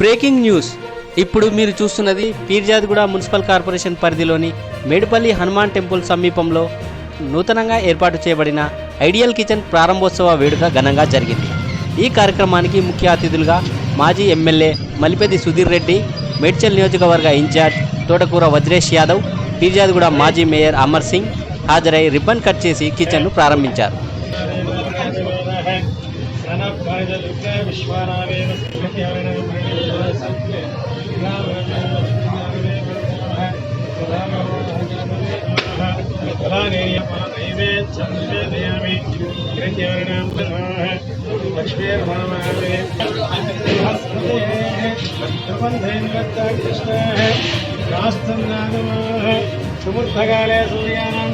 Breaking news. ఇప్పుడు మీరు చూస్తున్నది పీర్జాదిగూడ మున్సిపల్ కార్పొరేషన్ పరిధిలోని మేడిపల్లి హనుమాన్ టెంపుల్ సమీపంలో నూతనంగా ఏర్పాటు చేయబడిన ఐడియల్ కిచెన్ ప్రారంభోత్సవ వేడుక ఘనంగా జరిగింది. ఈ కార్యక్రమానికి ముఖ్య అతిథులుగా మాజీ ఎమ్మెల్యే మలిపెది సుధీర్ రెడ్డి మేడ్చల్ నియోజకవర్గ ఇన్ఛార్జ్ తోటకూర వజ్రేష్ యాదవ్ పీర్జాదిగూడ మాజీ మేయర్ అమర్ సింగ్ హాజరై రిబ్బన్ కట్ చేసి కిచెన్ను ప్రారంభించారు. సుముఖకాలే సూర్యానాం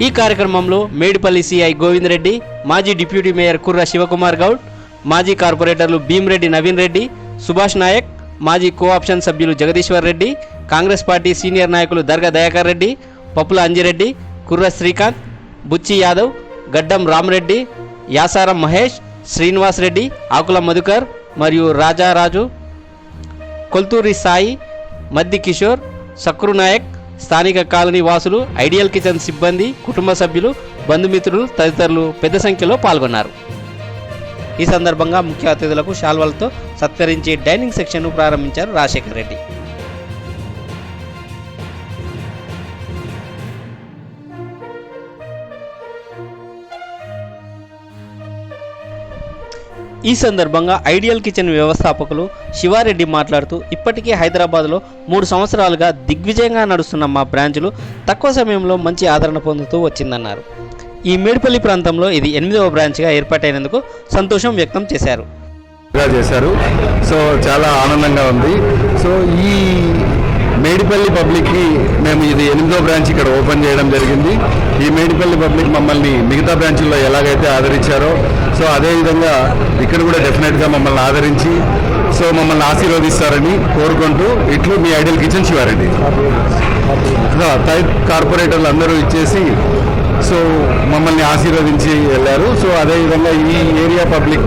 ఈ కార్యక్రమంలో మేడిపల్లి సిఐ గోవింద్ రెడ్డి మాజీ డిప్యూటీ మేయర్ కుర్ర శివకుమార్ గౌడ్ మాజీ కార్పొరేటర్లు భీమ్రెడ్డి నవీన్ రెడ్డి సుభాష్ నాయక్ మాజీ కోఆప్షన్ సభ్యులు Jagadeeshwar Reddy Congress party senior నాయకులు దర్గా దయాకర్ రెడ్డి పప్పుల అంజిరెడ్డి కుర్ర శ్రీకాంత్ బుచ్చి యాదవ్ గడ్డం రామరెడ్డి యాసారం మహేష్ శ్రీనివాస్ రెడ్డి ఆకుల మధుకర్ మరియు రాజారాజు కొల్తూరి సాయి మద్ది కిషోర్ సక్రు నాయక్ స్థానిక కాలనీ వాసులు ఐడియల్ కిచెన్ సిబ్బంది కుటుంబ సభ్యులు బంధుమిత్రులు తదితరులు పెద్ద సంఖ్యలో పాల్గొన్నారు. ఈ సందర్భంగా ముఖ్య అతిథులకు శాల్వాలతో సత్కరించి డైనింగ్ సెక్షన్ను ప్రారంభించారు రాజశేఖర్ రెడ్డి. ఈ సందర్భంగా ఐడియల్ కిచెన్ వ్యవస్థాపకులు శివారెడ్డి మాట్లాడుతూ ఇప్పటికే హైదరాబాద్లో మూడు సంవత్సరాలుగా దిగ్విజయంగా నడుస్తున్న మా బ్రాంచులు తక్కువ సమయంలో మంచి ఆదరణ పొందుతూ వచ్చిందన్నారు. ఈ మేడిపల్లి ప్రాంతంలో ఇది ఎనిమిదవ బ్రాంచ్గా ఏర్పాటైనందుకు సంతోషం వ్యక్తం చేశారు. చేశారు. సో చాలా ఆనందంగా ఉంది. సో ఈ మేడిపల్లి పబ్లిక్కి మేము ఇది ఎనిమిదో బ్రాంచ్ ఇక్కడ ఓపెన్ చేయడం జరిగింది. ఈ మేడిపల్లి పబ్లిక్ మమ్మల్ని మిగతా బ్రాంచ్ల్లో ఎలాగైతే ఆదరించారో సో అదేవిధంగా ఇక్కడ కూడా డెఫినెట్గా మమ్మల్ని ఆదరించి సో మమ్మల్ని ఆశీర్వదిస్తారని కోరుకుంటూ ఇట్లు మీ ఐడియల్ కిచెన్ శివారెడ్డి. సో కార్పొరేటర్లు అందరూ ఇచ్చేసి సో మమ్మల్ని ఆశీర్వదించి వెళ్ళారు. సో అదేవిధంగా ఈ ఏరియా పబ్లిక్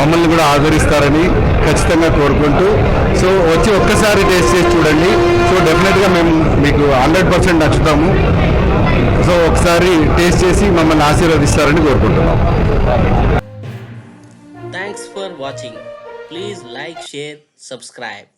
మమ్మల్ని కూడా ఆదరిస్తారని ఖచ్చితంగా కోరుకుంటూ సో వచ్చి ఒక్కసారి టేస్ట్ చేసి చూడండి. సో డెఫినెట్గా మేము మీకు హండ్రెడ్ పర్సెంట్ నచ్చుతాము. సో ఒకసారి టేస్ట్ చేసి మమ్మల్ని ఆశీర్వదిస్తారని కోరుకుంటున్నాం thanks for watching please like share subscribe